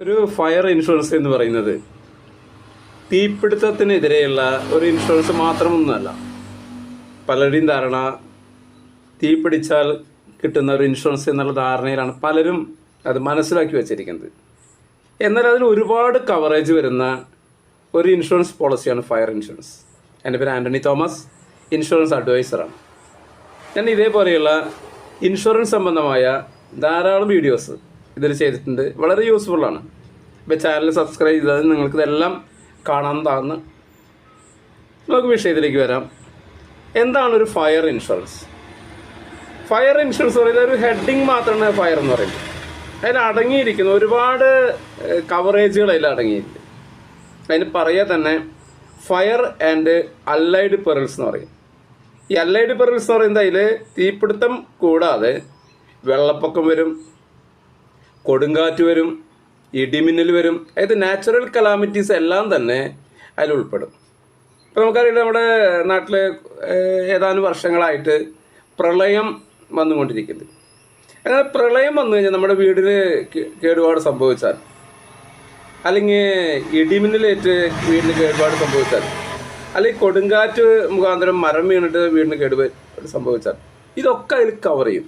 ഒരു fire insurance എന്ന് പറയുന്നത് തീപിടുത്തത്തിനെതിരെയുള്ള ഒരു ഇൻഷുറൻസ് മാത്രമൊന്നുമല്ല. പലരുടെയും ധാരണ തീ പിടിച്ചാൽ കിട്ടുന്ന ഒരു ഇൻഷുറൻസ് എന്നുള്ള ധാരണയിലാണ് പലരും അത് മനസ്സിലാക്കി വെച്ചിരിക്കുന്നത്. എന്നാൽ അതിൽ ഒരുപാട് കവറേജ് വരുന്ന ഒരു ഇൻഷുറൻസ് പോളിസിയാണ് ഫയർ ഇൻഷുറൻസ് എന്റെ പേര് ആന്റണി തോമസ് ഇൻഷുറൻസ് അഡ്വൈസറാണ് ഞാൻ ഇതേപോലെയുള്ള ഇൻഷുറൻസ് സംബന്ധമായ ധാരാളം വീഡിയോസ് ഇതിൽ ചെയ്തിട്ടുണ്ട്. വളരെ യൂസ്ഫുൾ ആണ്. ഇപ്പോൾ ചാനൽ സബ്സ്ക്രൈബ് ചെയ്താൽ നിങ്ങൾക്ക് ഇതെല്ലാം കാണാവുന്നതാണ് നമുക്ക് വിഷയത്തിലേക്ക് വരാം. എന്താണ് ഒരു ഫയർ ഇൻഷുറൻസ് ഫയർ ഇൻഷുറൻസ് പറയുന്നത് ഒരു ഹെഡിങ് മാത്രമാണ് ഫയർ എന്ന് പറയുന്നത്. അതിൽ അടങ്ങിയിരിക്കുന്ന. ഒരുപാട് കവറേജുകൾ അതിൽ അടങ്ങിയിരിക്കും അതിന് പറയുക തന്നെ ഫയർ ആൻഡ് അല്ലൈഡ് പെറൽസ് എന്ന് പറയും. ഈ അല്ലൈഡ് പെറൽസ് എന്ന് പറയുന്നത് അതിൽ തീപിടുത്തം കൂടാതെ വെള്ളപ്പൊക്കം വരും കൊടുങ്കാറ്റ് വരും ഇടിമിന്നൽ വരും അതായത് നാച്ചുറൽ കലാമിറ്റീസ് എല്ലാം തന്നെ അതിൽ ഉൾപ്പെടും. ഇപ്പോൾ നമുക്കറിയാം നമ്മുടെ നാട്ടിൽ ഏതാനും വർഷങ്ങളായിട്ട് പ്രളയം വന്നുകൊണ്ടിരിക്കുന്നത് അങ്ങനെ പ്രളയം വന്നു കഴിഞ്ഞാൽ നമ്മുടെ വീടിന് കേടുപാട് സംഭവിച്ചാൽ അല്ലെങ്കിൽ ഇടിമിന്നലേറ്റ് വീടിന് കേടുപാട് സംഭവിച്ചാൽ അല്ലെങ്കിൽ കൊടുങ്കാറ്റ് മുഖാന്തരം മരം വീണിട്ട് വീടിന് കേടുപാട് സംഭവിച്ചാൽ ഇതൊക്കെ അതിൽ കവർ ചെയ്യും.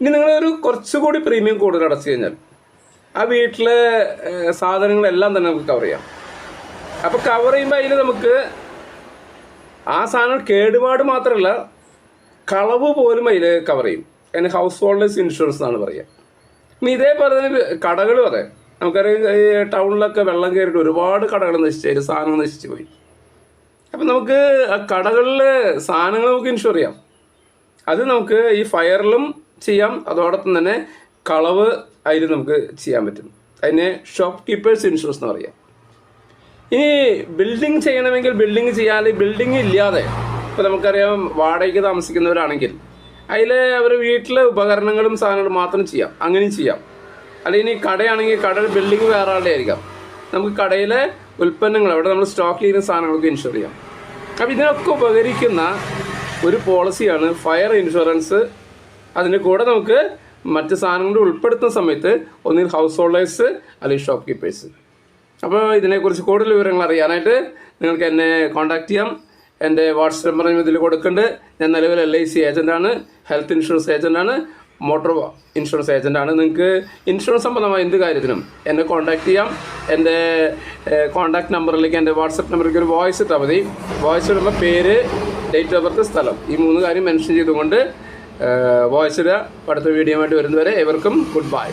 ഇനി നിങ്ങളൊരു കുറച്ചുകൂടി പ്രീമിയം കൂടുതൽ അടച്ചു കഴിഞ്ഞാൽ ആ വീട്ടിലെ സാധനങ്ങളെല്ലാം തന്നെ നമുക്ക് കവർ ചെയ്യാം. അപ്പോൾ കവർ ചെയ്യുമ്പോൾ അതിൽ നമുക്ക് ആ സാധനം കേടുപാട് മാത്രമല്ല കളവ് പോലും അതിൽ കവർ ചെയ്യും. അതിന് ഹൗസ് ഹോൾഡേഴ്സ് ഇൻഷുറൻസ് എന്നാണ് പറയുക. ഇനി ഇതേപോലെ തന്നെ കടകൾ വരെ നമുക്കറിയാം ഈ ടൗണിലൊക്കെ വെള്ളം കയറിയിട്ട് ഒരുപാട് കടകൾ നശിച്ചു അതിൽ സാധനങ്ങൾ നശിച്ചു പോയി. അപ്പം നമുക്ക് ആ കടകളിലെ സാധനങ്ങൾ നമുക്ക് ഇൻഷുർ ചെയ്യാം. അത് നമുക്ക് ഈ ഫയറിലും ചെയ്യാം. അതോടൊപ്പം തന്നെ കളവ് അതിൽ നമുക്ക് ചെയ്യാൻ പറ്റും. അതിന് ഷോപ്പ് കീപ്പേഴ്സ് ഇൻഷുറൻസ് എന്ന് പറയാം. ഇനി ബിൽഡിംഗ് ചെയ്യണമെങ്കിൽ ബിൽഡിംഗ് ചെയ്യാതെ ബിൽഡിംഗ് ഇല്ലാതെ ഇപ്പോൾ നമുക്കറിയാം വാടകയ്ക്ക് താമസിക്കുന്നവരാണെങ്കിൽ അതിൽ അവർ വീട്ടിലെ ഉപകരണങ്ങളും സാധനങ്ങളും മാത്രം ചെയ്യാം. അങ്ങനെയും ചെയ്യാം. അല്ലെങ്കിൽ ഇനി കടയാണെങ്കിൽ കട ബിൽഡിംഗ് വേറെ ആളുടെ ആയിരിക്കാം. നമുക്ക് കടയിലെ ഉൽപ്പന്നങ്ങൾ അവിടെ നമ്മൾ സ്റ്റോക്ക് ചെയ്യുന്ന സാധനങ്ങൾക്ക് ഇൻഷുർ ചെയ്യാം. അപ്പോൾ ഇതിനൊക്കെ ഉപകരിക്കുന്ന ഒരു പോളിസിയാണ് ഫയർ ഇൻഷുറൻസ് അതിന്റെ കൂടെ നമുക്ക് മറ്റ് സാധനങ്ങൾ ഉൾപ്പെടുത്തുന്ന സമയത്ത് ഒന്നിൽ ഹൗസ് ഹോൾഡേഴ്സ് അല്ലെങ്കിൽ ഷോപ്പ് കീപ്പേഴ്സ് അപ്പോൾ ഇതിനെക്കുറിച്ച് കൂടുതൽ വിവരങ്ങൾ അറിയാനായിട്ട് നിങ്ങൾക്ക് എന്നെ കോൺടാക്ട് ചെയ്യാം. എന്റെ വാട്സപ്പ് നമ്പർ ഇതിൽ കൊടുക്കുന്നുണ്ട്. ഞാൻ നിലവിൽ എൽ ഐ സി ഏജന്റാണ് ഹെൽത്ത് ഇൻഷുറൻസ് ഏജന്റാണ് മോട്ടോർ ഇൻഷുറൻസ് ഏജന്റാണ് നിങ്ങൾക്ക് ഇൻഷുറൻസ് സംബന്ധമായ എന്ത് കാര്യത്തിനും എന്നെ കോൺടാക്ട് ചെയ്യാം. എന്റെ കോൺടാക്ട് നമ്പറിലേക്ക് എന്റെ വാട്സപ്പ് നമ്പറിലേക്ക് ഒരു വോയിസ് ഇട്ടാൽ മതി. വോയിസ് ഇടുമ്പോൾ പേര് ഡേറ്റ് ഓഫ് ബർത്ത് സ്ഥലം. ഈ മൂന്ന് കാര്യം മെൻഷൻ ചെയ്തുകൊണ്ട് വോയിസ് ഇടുക. അടുത്ത വീഡിയോ ആയിട്ട് വരുന്നവരെ ഇവർക്കും ഗുഡ് ബൈ.